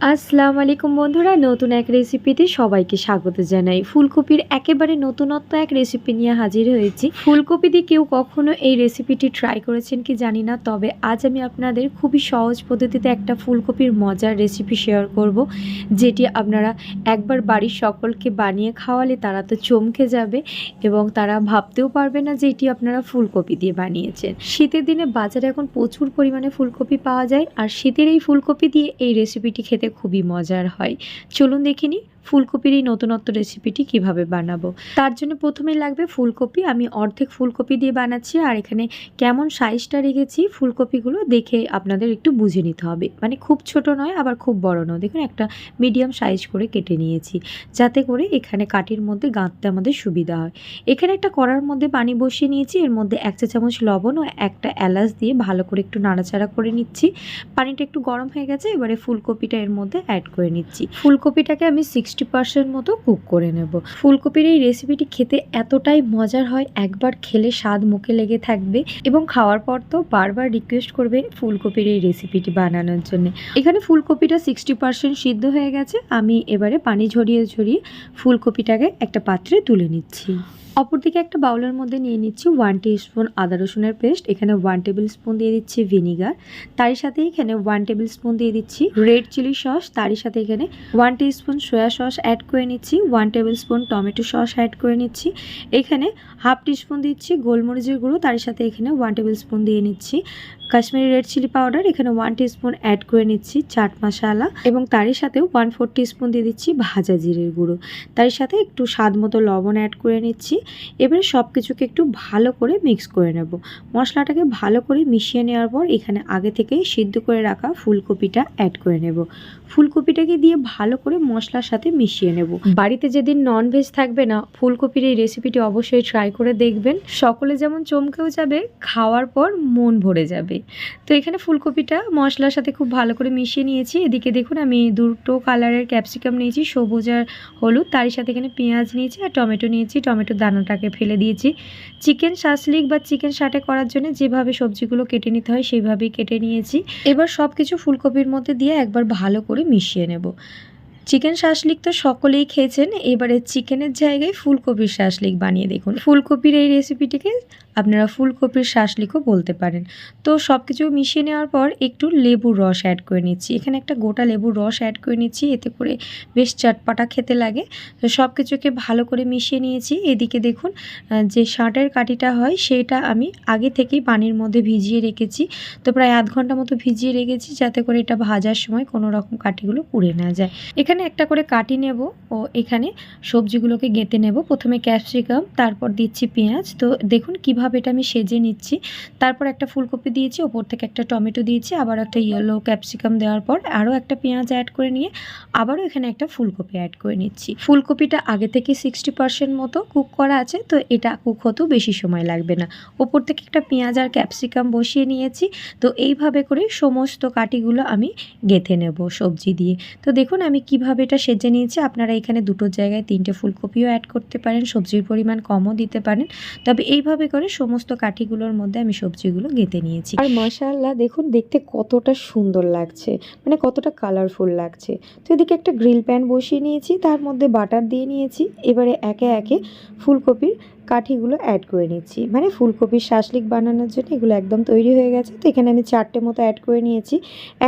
আসসালামু আলাইকুম বন্ধুরা, নতুন এক রেসিপিতে সবাইকে স্বাগত জানাই। ফুলকপির একেবারে নতুনত্ব এক রেসিপি নিয়ে হাজির হয়েছি। ফুলকপি দিয়ে কেউ কখনো এই রেসিপিটি ট্রাই করেছেন কি জানি না, তবে আজ আমি আপনাদের খুবই সহজ পদ্ধতিতে একটা ফুলকপির মজার রেসিপি শেয়ার করব, যেটি আপনারা একবার বাড়ির সকলকে বানিয়ে খাওয়ালে তারা তো চমকে যাবে এবং তারা ভাবতেও পারবে না যে এটি আপনারা ফুলকপি দিয়ে বানিয়েছেন। শীতের দিনে বাজারে এখন প্রচুর পরিমাণে ফুলকপি পাওয়া যায়, আর শীতের এই ফুলকপি দিয়ে এই রেসিপিটি খেতে খুবই মজার হয়। চলুন দেখিনি ফুলকপির এই নতুনত্ব রেসিপিটি কীভাবে বানাবো? তার জন্য প্রথমেই লাগবে ফুলকপি। আমি অর্ধেক ফুলকপি দিয়ে বানাচ্ছি আর এখানে কেমন সাইজটা রেখেছি ফুলকপিগুলো দেখে আপনাদের একটু বুঝে নিতে হবে। মানে খুব ছোট নয়, আবার খুব বড় নয়। দেখুন, একটা মিডিয়াম সাইজ করে কেটে নিয়েছি যাতে করে এখানে কাটির মধ্যে গাঁথতে আমাদের সুবিধা হয়। এখানে একটা কড়ার মধ্যে পানি বসিয়ে নিয়েছি। এর মধ্যে এক চা চামচ লবণ ও একটা এলাচ দিয়ে ভালো করে একটু নাড়াচাড়া করে নিচ্ছি। পানিটা একটু গরম হয়ে গেছে, এবারে ফুলকপিটা এর মধ্যে অ্যাড করে নিচ্ছি। ফুলকপিটাকে আমি সিক্সটি পার্সেন্ট মতো কুক করে নেব। ফুলকপির এই রেসিপিটি খেতে এতটাই মজার হয়, একবার খেলে স্বাদ মুখে লেগে থাকবে এবং খাওয়ার পর তো বারবার রিকোয়েস্ট করবে ফুলকপির এই রেসিপিটি বানানোর জন্য। এখানে ফুলকপিটা সিক্সটি পার্সেন্ট সিদ্ধ হয়ে গেছে। আমি এবারে পানি ঝরিয়ে ঝরিয়ে ফুলকপিটাকে একটা পাত্রে তুলে নিচ্ছি। অপরদিকে একটা বাউলের মধ্যে নিয়ে নিচ্ছি ওয়ান স্পুন আদা রসুনের পেস্ট এখানে ওয়ান টেবিল স্পুন দিয়ে দিচ্ছি ভিনিগার তারই সাথে এখানে ওয়ান টেবিল স্পুন দিয়ে দিচ্ছি রেড চিলি সস তারই সাথে এখানে one spoon soya sauce add করে নিচ্ছি one tablespoon tomato sauce add করে নিচ্ছি, এখানে হাফ স্পুন দিচ্ছি গোলমরিচের গুঁড়ো তার সাথে এখানে ওয়ান টেবিল স্পুন দিয়ে নিচ্ছি কাশ্মীরি রেড চিলি পাউডার এখানে ওয়ান স্পুন অ্যাড করে নিচ্ছি চাট মশলা, এবং তারই সাথেও ওয়ান ফোর স্পুন দিয়ে দিচ্ছি ভাজা জিরের গুঁড়ো তার সাথে একটু স্বাদ মতো লবণ অ্যাড করে নিচ্ছি এবারে সব কিছুকে একটু ভালো করে মিক্স করে নেব। মশলাটাকে ভালো করে মিশিয়ে নেওয়ার পর এখানে আগে থেকেই সিদ্ধ করে রাখা ফুলকপিটা অ্যাড করে নেব। ফুলকপিটাকে দিয়ে ভালো করে মশলার সাথে মিশিয়ে নেব। বাড়িতে যেদিন নন ভেজ থাকবে না, ফুলকপির এই রেসিপিটি অবশ্যই ট্রাই করে দেখবেন। সকলে যেমন চমকেও যাবে, খাওয়ার পর মন ভরে যাবে। তো এখানে ফুলকপিটা মশলার সাথে খুব ভালো করে মিশিয়ে নিয়েছি। এদিকে দেখুন, আমি দুটো কালারের ক্যাপসিকাম নিয়েছি, সবুজ আর হলুদ। তারই সাথে এখানে পেঁয়াজ নিয়েছি আর টমেটো নিয়েছি। টমেটো টমেটোর দানাটাকে ফেলে দিয়েছি। চিকেন শাসলিক বা চিকেন শাটে করার জন্য যেভাবে সবজিগুলো কেটে নিতে হয় সেইভাবেই কেটে নিয়েছি। এবার সব কিছু ফুলকপির মধ্যে দিয়ে একবার ভালো করে মিশিয়ে নেব। চিকেন শাসলিক তো সকলেই খেয়েছেন, এবারে চিকেনের জায়গায় ফুলকপির শাসলিক বানিয়ে দেখুন। ফুলকপির এই রেসিপিটিকে আপনারা ফুলকপির শাসলিকও বলতে পারেন। তো সব কিছু মিশিয়ে নেওয়ার পর একটু লেবুর রস অ্যাড করে নিচ্ছি। এখানে একটা গোটা লেবুর রস অ্যাড করে নিচ্ছি, এতে করে বেশ চটপাটা খেতে লাগে। তো সব কিছুকে ভালো করে মিশিয়ে নিয়েছি। এদিকে দেখুন যে শাঁটের কাঠিটা হয় সেটা আমি আগে থেকেই পানির মধ্যে ভিজিয়ে রেখেছি। তো প্রায় আধ ঘণ্টা মতো ভিজিয়ে রেখেছি যাতে করে এটা ভাজার সময় কোনো রকম কাঠিগুলো পুড়ে না যায়। এখানে একটা করে কাটি নেব ও এখানে সবজিগুলোকে গেঁথে নেব। প্রথমে ক্যাপসিকাম, তারপর দিচ্ছি পেঁয়াজ। তো দেখুন কীভাবে এটা আমি সেজে নিচ্ছি, তারপর একটা ফুলকপি দিয়েছি, ওপর থেকে একটা টমেটো দিয়েছি, আবার একটা ইয়েলো ক্যাপসিকাম দেওয়ার পর আরও একটা পেঁয়াজ অ্যাড করে নিয়ে আবারও এখানে একটা ফুলকপি অ্যাড করে নিচ্ছি। ফুলকপিটা আগে থেকে সিক্সটি পার্সেন্ট মতো কুক করা আছে, তো এটা কুক হতেও বেশি সময় লাগবে না। ওপর থেকে একটা পেঁয়াজ আর ক্যাপসিকাম বসিয়ে নিয়েছি, তো এইভাবে করে সমস্ত কাটিগুলো আমি গেঁথে নেব সবজি দিয়ে। তো দেখুন আমি কীভাবে এটা সেজে নিয়েছি, আপনারা এখানে দুটো জায়গায় তিনটে ফুলকপিও অ্যাড করতে পারেন, সবজির পরিমাণ কমও দিতে পারেন। তবে এইভাবে করে সমস্ত কাঠিগুলোর মধ্যে আমি সবজিগুলো গেঁথে নিয়েছি। আর মশাল্লা দেখুন, দেখতে কতটা সুন্দর লাগছে। মানে কতটা কালারফুল লাগছে। তো এদিকে একটা গ্রিল প্যান বসিয়ে নিয়েছি, তার মধ্যে বাটার দিয়ে নিয়েছি। এবারে একে একে ফুলকপির কাঠিগুলো অ্যাড করে নিচ্ছি। মানে ফুলকপির শাসলিক বানানোর জন্য এগুলো একদম তৈরি হয়ে গেছে। তো এখানে আমি চারটে মতো অ্যাড করে নিয়েছি।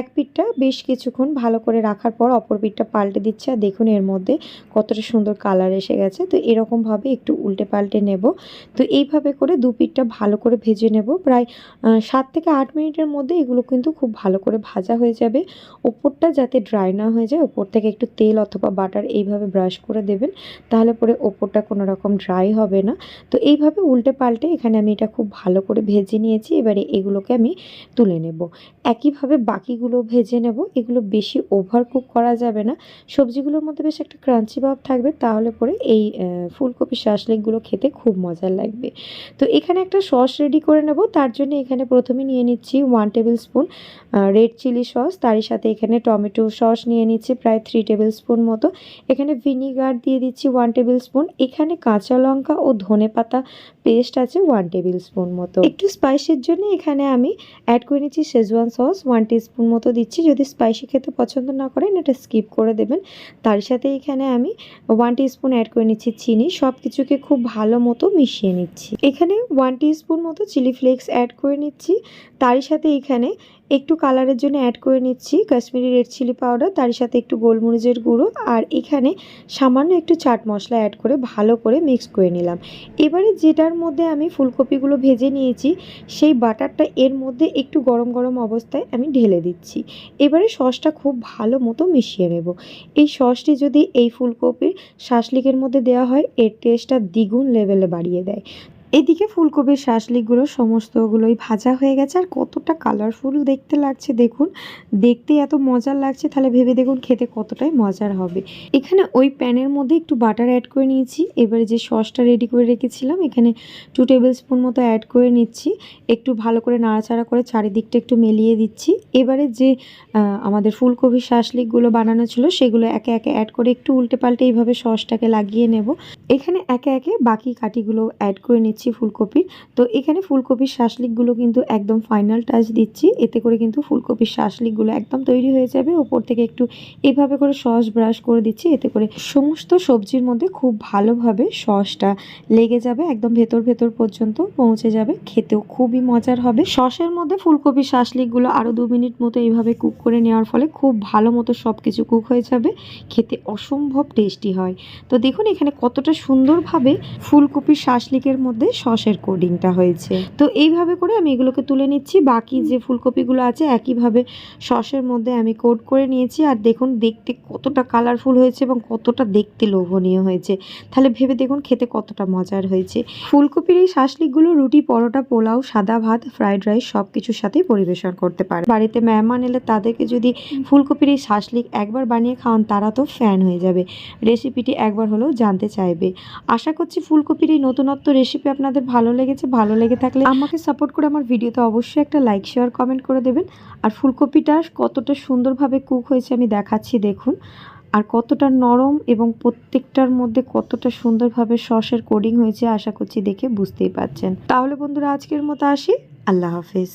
এক পিঠটা বেশ কিছুক্ষণ ভালো করে রাখার পর অপর পিঠটা পাল্টে দিচ্ছে। আর দেখুন এর মধ্যে কতটা সুন্দর কালার এসে গেছে। তো এরকমভাবে একটু উল্টে পাল্টে নেব। তো এইভাবে করে দু পিঠটা ভালো করে ভেজে নেব। প্রায় সাত থেকে আট মিনিটের মধ্যে এগুলো কিন্তু খুব ভালো করে ভাজা হয়ে যাবে। ওপরটা যাতে ড্রাই না হয়ে যায়, ওপর থেকে একটু তেল অথবা বাটার এইভাবে ব্রাশ করে দেবেন। তাহলে পরে ওপরটা কোনো রকম ড্রাই হবে না। তো এইভাবে উল্টে পাল্টে এখানে আমি এটা খুব ভালো করে ভেজে নিয়েছি। এবারে এগুলোকে আমি তুলে নেব। একইভাবে বাকিগুলো ভেজে নেব। এগুলো বেশি ওভার কুক করা যাবে না। সবজিগুলোর মধ্যে বেশ একটা ক্রাঞ্চি ভাব থাকবে। তাহলে পরে এই ফুলকপি শাসলিকগুলো খেতে খুব মজার লাগবে। তো এখানে একটা সস রেডি করে নেব। তার জন্য এখানে প্রথমে নিয়ে নিচ্ছি one tablespoon red chilli sauce তারই সাথে এখানে টমেটো সস নিয়ে নিচ্ছি প্রায় থ্রি টেবিল স্পুন মতো। এখানে ভিনিগার দিয়ে দিচ্ছি ওয়ান টেবিল স্পুন এখানে কাঁচা লঙ্কা ও ধনে পাতা পেস্ট আছে ওয়ান টেবিল স্পুন মতো। একটু স্পাইসের জন্য এখানে আমি অ্যাড করে নিচ্ছি শেজওয়ান সস ওয়ান স্পুন মতো দিচ্ছি। যদি স্পাইসি খেতে পছন্দ না করেন, এটা স্কিপ করে দেবেন। তার সাথে এখানে আমি ওয়ান স্পুন অ্যাড করে নিচ্ছি চিনি। সব কিছুকে খুব ভালো মতো মিশিয়ে নিচ্ছি। এখানে ওয়ান স্পুন মতো চিলি ফ্লেক্স অ্যাড করে নিচ্ছি। তারই সাথে এখানে একটু কালারের জন্য অ্যাড করে নিচ্ছি কাশ্মীরি রেড চিলি পাউডার তার সাথে একটু গোলমরিচের গুঁড়ো আর এখানে সামান্য একটু চাট মশলা অ্যাড করে ভালো করে মিক্স করে নিলাম। এবারে যেটার মধ্যে আমি ফুলকপিগুলো ভেজে নিয়েছি। সেই বাটারটা এর মধ্যে একটু গরম গরম অবস্থায় আমি ঢেলে দিচ্ছি। এবারে সসটা খুব ভালো মতো মিশিয়ে নেব। এই সসটি যদি এই ফুলকপির শাসলিকের মধ্যে দেওয়া হয়, এর টেস্টটা দ্বিগুণ লেভেলে বাড়িয়ে দেয়। এদিকে ফুলকপির শাসলিকগুলো সমস্তগুলোই ভাজা হয়ে গেছে আর কতটা কালারফুল দেখতে লাগছে, দেখুন। দেখতে এত মজার লাগছে, তাহলে ভেবে দেখুন খেতে কতটাই মজার হবে। এখানে ওই প্যানের মধ্যে একটু বাটার অ্যাড করে নিয়েছি। এবারে যে সসটা রেডি করে রেখেছিলাম, এখানে টু টেবিল স্পুন মতো অ্যাড করে নিচ্ছি। একটু ভালো করে নাড়াচাড়া করে চারিদিকটা একটু মেলিয়ে দিচ্ছি। এবারে যে আমাদের ফুলকপির শাসলিকগুলো বানানো ছিল, সেগুলো একে একে অ্যাড করে একটু উল্টে পাল্টে এইভাবে সসটাকে লাগিয়ে নেব। এখানে একে একে বাকি কাঠিগুলো অ্যাড করে নিচ্ছি। ফুলকপির। তো এখানে ফুলকপির শাসলিকগুলো কিন্তু একদম ফাইনাল টাচ দিচ্ছি। এতে করে কিন্তু ফুলকপির শাসলিকগুলো একদম তৈরি হয়ে যাবে। ওপর থেকে একটু এভাবে করে সস ব্রাশ করে দিচ্ছি। এতে করে সমস্ত সবজির মধ্যে খুব ভালোভাবে সসটা লেগে যাবে। একদম ভেতর ভেতর পর্যন্ত পৌঁছে যাবে। খেতেও খুবই মজার হবে। সসের মধ্যে ফুলকপির শাসলিকগুলো আরও দু মিনিট মতো এইভাবে কুক করে নেওয়ার ফলে খুব ভালো মতো সব কিছু কুক হয়ে যাবে। খেতে অসম্ভব টেস্টি হয়। তো দেখুন এখানে কতটা সুন্দরভাবে ফুলকপির শাসলিকের মধ্যে সসের কোডিংটা হয়েছে। তো এইভাবে করে আমি এগুলোকে তুলে নিচ্ছি। বাকি যে ফুলকপিগুলো আছে, একইভাবে সসের মধ্যে আমি কোট করে নিয়েছি। আর দেখুন, দেখতে কতটা কালারফুল হয়েছে এবং কতটা দেখতে লোভনীয় হয়েছে। তাহলে ভেবে দেখুন খেতে কতটা মজার হয়েছে। ফুলকপির এই শাসলিকগুলো রুটি, পরোটা, পোলাও, সাদা ভাত ফ্রাইড রাইস সব কিছুর সাথেই পরিবেশন করতে পারে বাড়িতে মেহমান এলে তাদেরকে যদি ফুলকপির এই শাসলিক একবার বানিয়ে খাওয়ান, তারা তো ফ্যান হয়ে যাবে। রেসিপিটি একবার হলেও জানতে চাইবে। আশা করছি ফুলকপির এই নতুনত্ব রেসিপি আপনাদের ভালো লেগেছে, ভালো লেগে থাকলে আমাকে সাপোর্ট করে আমার ভিডিওতে অবশ্যই একটা লাইক শেয়ার কমেন্ট করে দেবেন। আর ফুলকপিটা কতটা সুন্দরভাবে কুক হয়েছে আমি দেখাচ্ছি, দেখুন। আর কতটা নরম এবং প্রত্যেকটার মধ্যে কতটা সুন্দরভাবে সসের কোডিং হয়েছে, আশা করছি দেখে বুঝতেই পারছেন। তাহলে বন্ধুরা, আজকের মতো আসি। আল্লাহ হাফিজ।